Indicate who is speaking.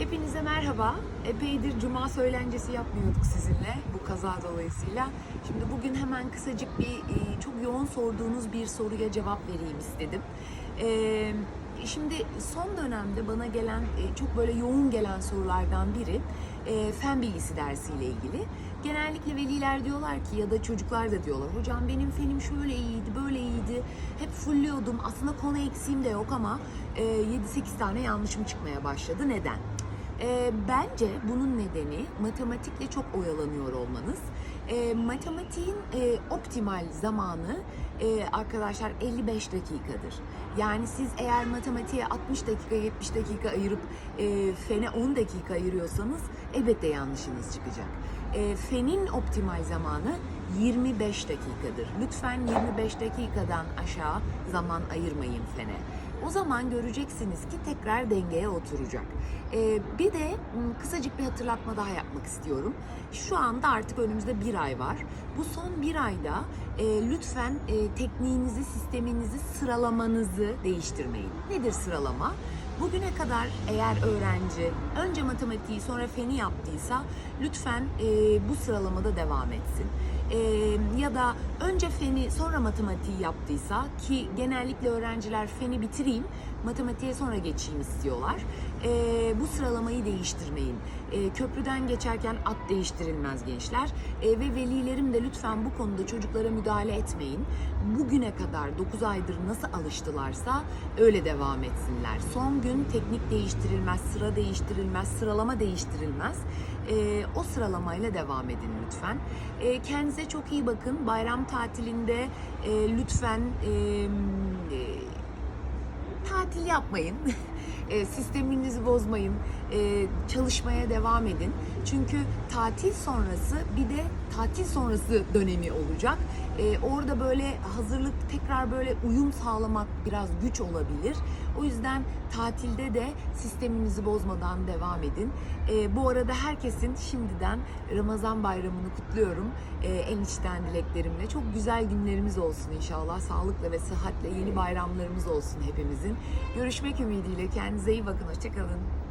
Speaker 1: Hepinize merhaba. Epeydir cuma söylencesi yapmıyorduk sizinle bu kaza dolayısıyla. Şimdi bugün hemen kısacık bir e, çok yoğun sorduğunuz bir soruya cevap vereyim istedim. E, Şimdi son dönemde bana gelen e, çok böyle yoğun gelen sorulardan biri fen bilgisi dersiyle ilgili. Genellikle veliler diyorlar ki ya da çocuklar da diyorlar hocam benim fenim şöyle iyiydi böyle iyiydi hep fulluyordum aslında konu eksiğim de yok ama e, 7-8 tane yanlışım çıkmaya başladı neden? E, bence bunun nedeni matematikle çok oyalanıyor olmanız. E, matematiğin e, optimal zamanı e, arkadaşlar 55 dakikadır. Yani siz eğer matematiğe 60 dakika 70 dakika ayırıp e, fene 10 dakika ayırıyorsanız elbette yanlışınız çıkacak. E, fenin optimal zamanı 25 dakikadır. Lütfen 25 dakikadan aşağı zaman ayırmayın fene. O zaman göreceksiniz ki tekrar dengeye oturacak. Ee, bir de kısacık bir hatırlatma daha yapmak istiyorum. Şu anda artık önümüzde bir ay var. Bu son bir ayda e, lütfen e, tekniğinizi, sisteminizi, sıralamanızı değiştirmeyin. Nedir sıralama? Bugüne kadar eğer öğrenci önce matematiği sonra feni yaptıysa lütfen e, bu sıralamada devam etsin. E, ya da önce feni sonra matematiği yaptıysa ki genellikle öğrenciler feni bitireyim matematiğe sonra geçeyim istiyorlar. E, bu sıralamayı değiştirmeyin. E, köprüden geçerken at değiştirilmez gençler E, ve velilerim de lütfen bu konuda çocuklara müdahale etmeyin. Bugüne kadar 9 aydır nasıl alıştılarsa öyle devam etsinler. Son gün teknik değiştirilmez, sıra değiştirilmez, sıralama değiştirilmez. E, o sıralamayla devam edin lütfen. E, kendinize çok iyi bakın. Bayram tatilinde e, lütfen e, e, tatil yapmayın. E, sisteminizi bozmayın. E, çalışmaya devam edin. Çünkü tatil sonrası bir de tatil sonrası dönemi olacak. E, orada böyle hazırlık tekrar böyle uyum sağlamak biraz güç olabilir. O yüzden tatilde de sisteminizi bozmadan devam edin. E, bu arada herkesin şimdiden Ramazan bayramını kutluyorum. E, en içten dileklerimle. Çok güzel günlerimiz olsun inşallah. Sağlıkla ve sıhhatle yeni bayramlarımız olsun hepimizin. Görüşmek ümidiyle. Kendinize iyi bakın. Hoşçakalın.